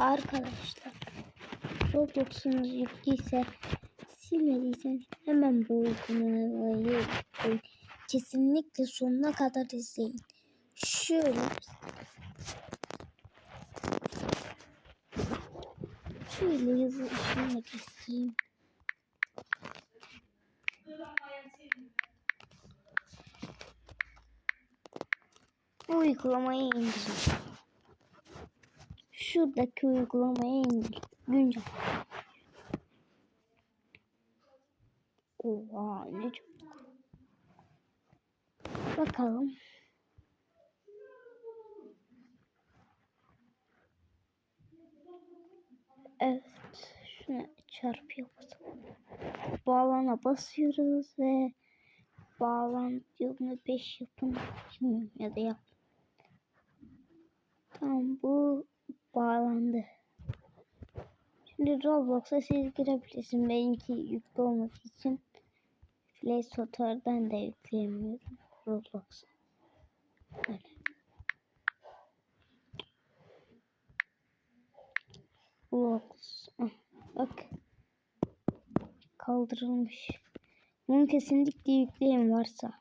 Arkadaşlar Roblox'unuz yüklüyse silmediyseniz hemen bu uygulamayı. Kesinlikle sonuna kadar izleyin. Şöyle Şöyle yazı işine keseyim. Bu uygulamayı indirin. Şuradaki uygulamayı indir. Güncel. Oha ne çok. Bakalım. Evet. Şuna çarpı yapalım. Bağlana basıyoruz ve bağlan yolunu 5 yapın. Bilmiyorum ya da yap. Tamam bu bağlandı. Şimdi Roblox'a siz girebilirsiniz. Benimki yüklü olmak için Play Store'dan da yükleyemiyorum Roblox'a. Öyle. Roblox. Ah, Bak. Kaldırılmış. Bunu kesinlikle yükleyin varsa.